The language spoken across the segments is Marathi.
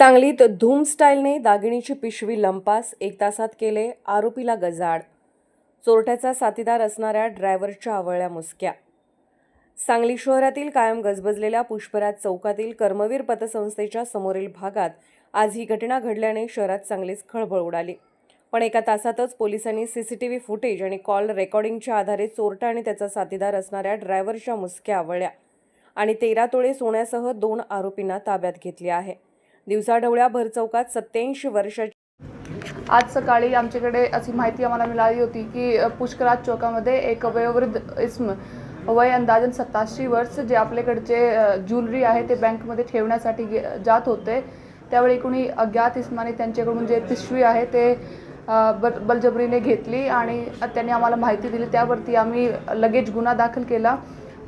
सांगलीत धूम स्टाईलने दागिनीची पिशवी लंपास एक तासात केले आरोपीला गजाड चोरट्याचा साथीदार असणाऱ्या ड्रायव्हरच्या आवळल्या मुसक्या. सांगली शहरातील कायम गजबजलेल्या पुष्पराज चौकातील कर्मवीर पतसंस्थेच्या समोरील भागात आज ही घटना घडल्याने शहरात चांगलीच खळबळ उडाली. पण एका तासातच पोलिसांनी सीसीटीव्ही फुटेज आणि कॉल रेकॉर्डिंगच्या आधारे चोरटा आणि त्याचा साथीदार असणाऱ्या ड्रायव्हरच्या मुसक्या आवळल्या आणि तेरा तोळे सोन्यासह दोन आरोपींना ताब्यात घेतले आहे. दिवसाढवळ्या भरचौकात सत्याऐंशी वर्षाची आज सकाळी आमच्याकडे अशी माहिती आम्हाला मिळाली होती की पुष्कराज चौकामध्ये एक वयोवृद्ध इस्म वय अंदाजन सत्ताशी वर्ष जे आपल्याकडचे ज्वेलरी आहे ते बँकमध्ये ठेवण्यासाठी गे- जात होते. त्यावेळी कोणी अज्ञात इस्माने त्यांच्याकडून जे पिशवी आहे ते बल बलजबरीने घेतली आणि त्यांनी आम्हाला माहिती दिली. त्यावरती आम्ही लगेच गुन्हा दाखल केला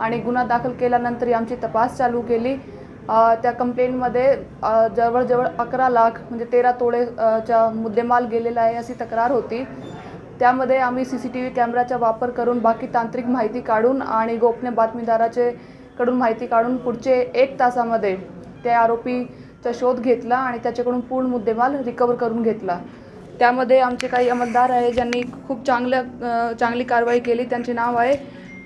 आणि गुन्हा दाखल केल्यानंतर आमची तपास चालू केली. त्या कंप्लेंटमध्ये जवळजवळ अकरा लाख म्हणजे तेरा तोळेच्या मुद्देमाल गेलेला आहे अशी तक्रार होती. त्यामध्ये आम्ही सी सी टी व्ही कॅमेराचा वापर करून बाकी तांत्रिक माहिती काढून आणि गोपनीय बातमीदाराचे कडून माहिती काढून पुढचे एक तासामध्ये त्या आरोपीचा शोध घेतला आणि त्याच्याकडून पूर्ण मुद्देमाल रिकवर करून घेतला. त्यामध्ये आमचे काही अंमलदार आहे ज्यांनी खूप चांगल्या चांगली कारवाई केली. त्यांचे नाव आहे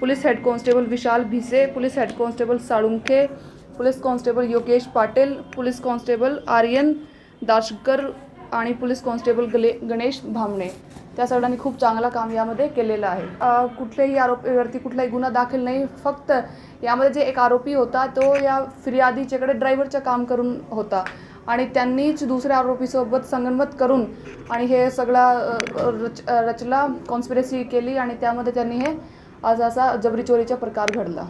police head constable Vishal Bhise police head constable Salunkhe police constable Yogesh Patil police constable Aryan Dashkar आणि पोलीस कॉन्स्टेबल गले गणेश भामणे. त्या सगळ्यांनी खूप चांगलं काम यामध्ये केलेलं आहे. कुठल्याही आरोपीवरती कुठलाही गुन्हा दाखल नाही फक्त यामध्ये जे एक आरोपी होता तो या फिर्यादीच्याकडे ड्रायव्हरचं काम करून होता. आणि त्यांनीच दुसऱ्या आरोपीसोबत संगनमत करून आणि हे सगळा रच रचला कॉन्स्पिरसी केली आणि त्यामध्ये त्यांनी हे आज असा जबरी चोरीचा प्रकार घडला.